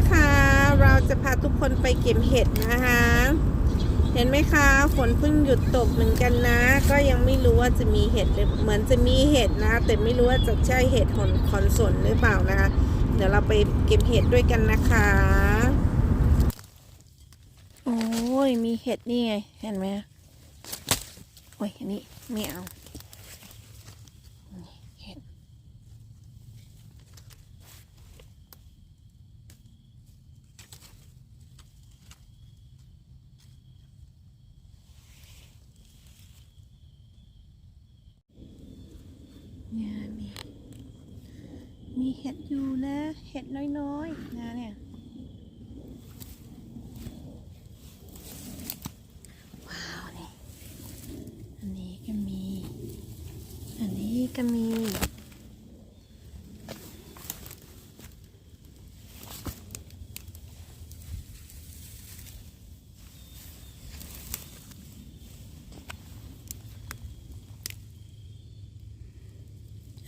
นะคะ เราจะพาทุกคนไปเก็บเห็ดนะคะ เห็นไหมคะฝนเพิ่งหยุดตกเหมือนกันนะ ก็ยังไม่รู้ว่าจะมีเห็ดหรือเหมือนจะมีเห็ดนะ แต่ไม่รู้ว่าจะใช่เห็ดหอนคอนสนหรือเปล่านะคะ เดี๋ยวเราไปเก็บเห็ดด้วยกันนะคะ โอ้ยมีเห็ดนี่ไงเห็นไหมโอ้ยอันนี้ไม่เอานี่เห็ด เนี่ยมี มีเห็ดอยู่นะ เห็ด น้อยๆนะเนี่ยว้าวนี่อันนี้ก็มี อันนี้ก็มี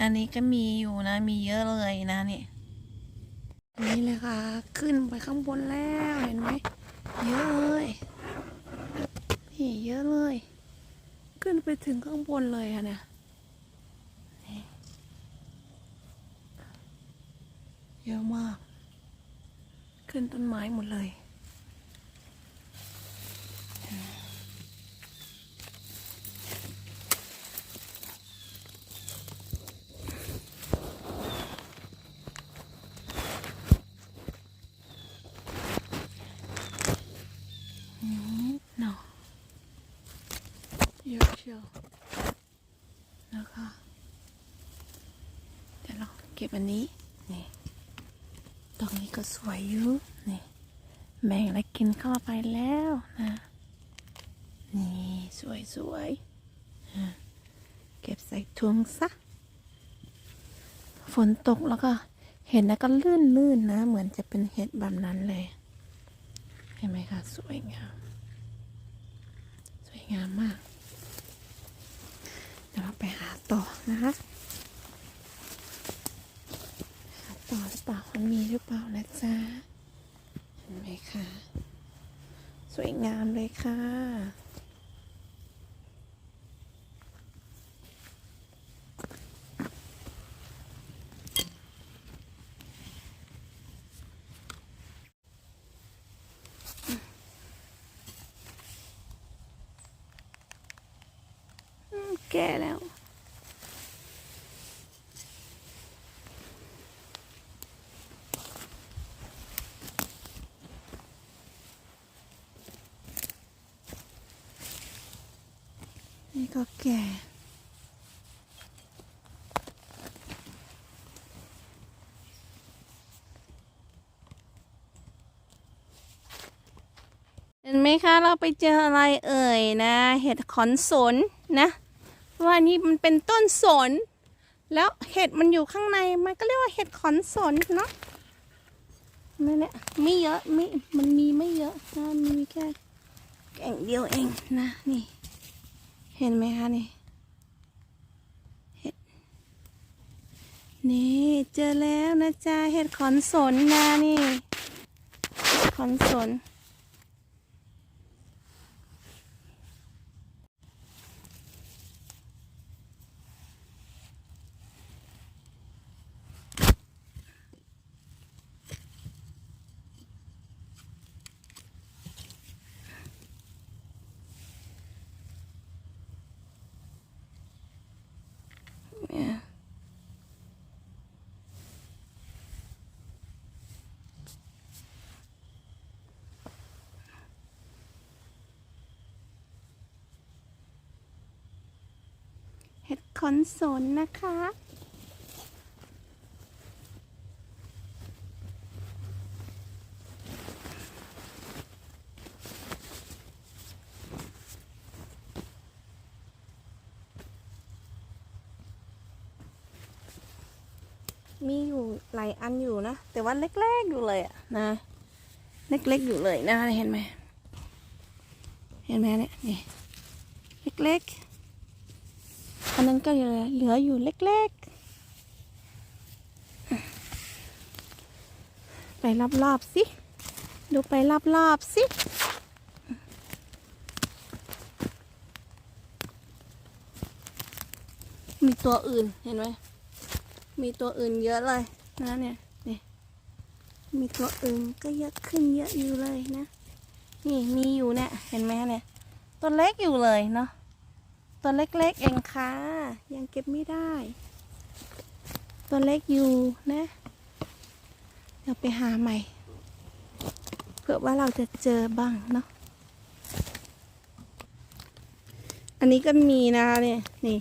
อันนี้ก็มีอยู่นะ มีเยอะเลยนะเนี่ย นี่เลยค่ะ ขึ้นไปข้างบนแล้วเห็นไหมเยอะเลยนี่เยอะเลย ขึ้นไปถึงข้างบนเลยอะเนี่ยเยอะมาก ขึ้นต้นไม้หมดเลย เนาะ เยอะเชียวนะคะเดี๋ยวเราเก็บอันนี้นี่ตรงนี้ก็สวยอยู่นี่แบ่งอะกินเข้าไปแล้วนะ นี่สวยสวยๆเก็บใส่ถุงซะฝนตกแล้วก็เห็นแล้วก็ลื่นลื่นๆนะ เหมือนจะเป็นเห็ดแบบนั้นเลย เห็นไหมคะ สวยงาม สวยงามมาก เดี๋ยวเราไปหาต่อนะคะหาต่อหรือเปล่ามันมีหรือเปล่านะจ๊ะเห็นไหมคะสวยงามเลยค่ะ อืม แก่แล้ว นี่ก็แก่เห็นไหมคะ เราไปเจออะไรเอ่ยนะ เห็ดขอนสนนะ ว่านี่มันเป็นต้นสน แล้วเห็ดมันอยู่ข้างในมันก็เรียกว่าเห็ดขอนสนเนาะไม่เนี่ยไม่เยอะไม่มันมีไม่เยอะนะมีแค่แก่งเดียวเองนะนี่ เห็นไหมคะนี่เห็ดนี่เจอแล้วนะจ๊ะเห็ดขอนสนนะนี่ขอนสน ขอนสนนะคะ มีอยู่หลายอันอยู่นะ แต่ว่าเล็กๆอยู่เลยอะนะ เล็กๆอยู่เลยนะเห็นไหมเห็นไหมเนี่ยนี่เล็กๆ นนั้นก็เหลือเหลืออยู่เล็กๆ ไปรอบๆสิ ดูไปรอบๆสิมีตัวอื่นเห็นไหม มีตัวอื่นเยอะเลยนะเนี่ยนี่ มีตัวอื่นก็เยอะขึ้นเยอะอยู่เลยนะ นี่มีอยู่เนี่ย เห็นไหมเนี่ย ตัวเล็กอยู่เลยเนาะ ตัวเล็กๆเองค่ะ ยังเก็บไม่ได้ ตัวเล็กอยู่นะ เดี๋ยวไปหาใหม่เผื่อว่าเราจะเจอบ้างเนาะ อันนี้ก็มีนะเนี่ยนี่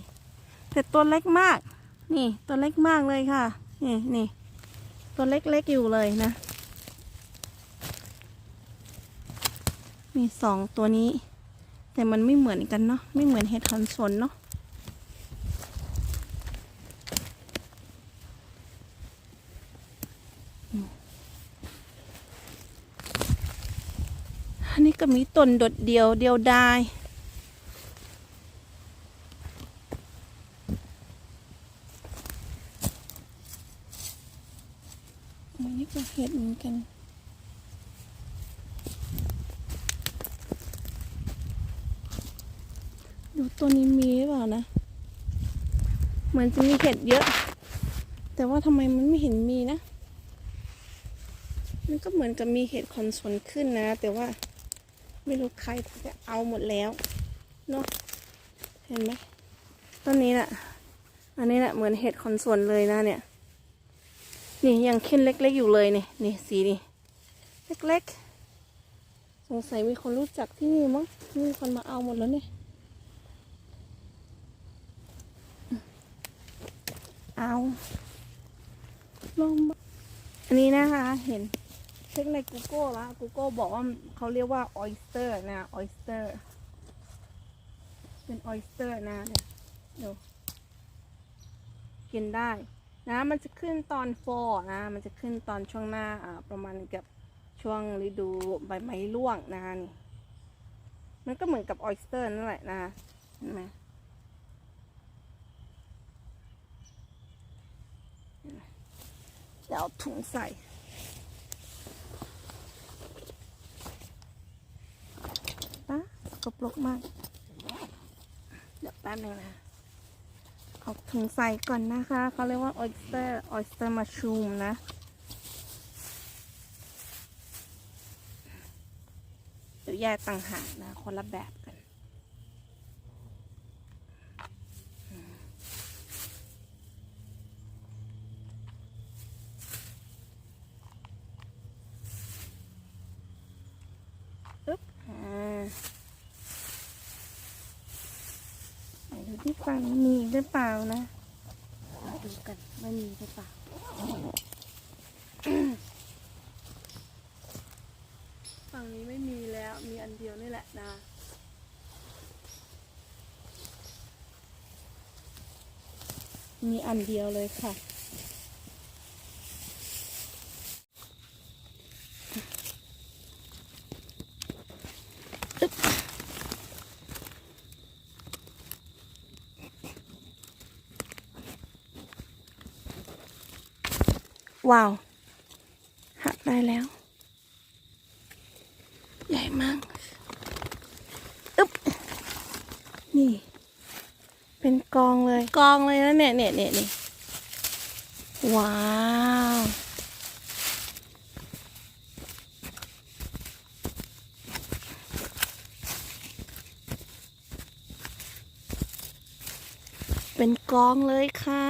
แต่ตัวเล็กมาก นี่ตัวเล็กมากเลยค่ะ นี่นี่ตัวเล็กๆอยู่เลยนะ มีสองตัวนี้ แต่มันไม่เหมือนกันเนาะไม่เหมือนเห็ดคอนสนเนาะอันนี้ก็มีต้นดดเดียวเดียวดายอันนี้ก็เห็ดเหมือนกัน ตัวนี้มีหรือเปล่านะ เหมือนจะมีเห็ดเยอะ แต่ว่าทำไมมันไม่เห็นมีนะ มันก็เหมือนกับมีเห็ดคอนสนขึ้นนะ แต่ว่าไม่รู้ใครจะเอาหมดแล้วเนาะเห็นไหมต้นนี้แหละอันนี้แหละเหมือนเห็ดคอนสนเลยนะเนี่ย นี่ยังเข้นเล็ก ๆ อยู่เลยนี่นี่สีนี่เล็กๆ สงสัยมีคนรู้จักที่นี่มั้งมีคนมาเอาหมดแล้วเนี่ย เอาลงอันนี้นะคะ เห็นเช็คใน Google แล้ว Google บอกว่าเขาเรียกว่า oyster นะ oyster เป็น oyster นะเนี่ยดูกินได้นะมันจะขึ้นตอนฟอนะ มันจะขึ้นตอนช่วงหน้าอ่าประมาณกับช่วงฤดูใบไม้ร่วงนะนี่มันก็เหมือนกับออยสเตอร์นั่นแหละนะเห็นไหม ดี๋ยวเอาถุงใส่ปะกระปรกมาก เดี๋ยวแป๊บนึงนะ เอาถุงใส่ก่อนนะคะ เขาเรียกว่า oyster oyster mushroom นะเดี๋ยวแยกต่างหากนะ คนละแบบ กันอึ๊บอ่าไหนดูที่ฝั่งนี้มีหรือเปล่านะมาดูกันว่ามีหรือเปล่าฝั่งนี้ไม่มีแล้วมีอันเดียวนี่แหละนะมีอันเดียวเลยค่ะ ว้าว หักได้แล้ว ใหญ่มาก อึ๊บ นี่ เป็นกองเลย กองเลยนะเนี่ยเนี่ยเนี่ยนี่ว้าวเป็นกองเลยค่ะ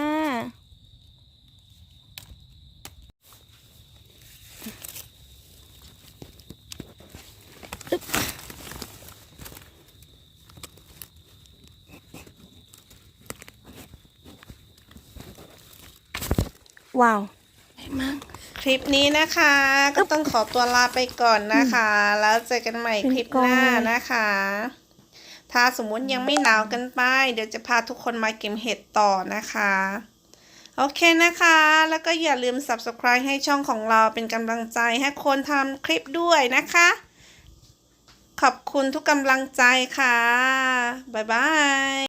ว้าวใหญ่มากคลิปนี้นะคะ ก็ต้องขอตัวลาไปก่อนนะคะ แล้วเจอกันใหม่คลิปหน้านะคะ ถ้าสมมุติยังไม่หนาวกันไป เดี๋ยวจะพาทุกคนมาเก็บเห็ดต่อนะคะ โอเคนะคะ แล้วก็อย่าลืม subscribe ให้ช่องของเราเป็นกำลังใจให้คนทำคลิปด้วยนะคะ ขอบคุณทุกกำลังใจค่ะ บ๊ายบาย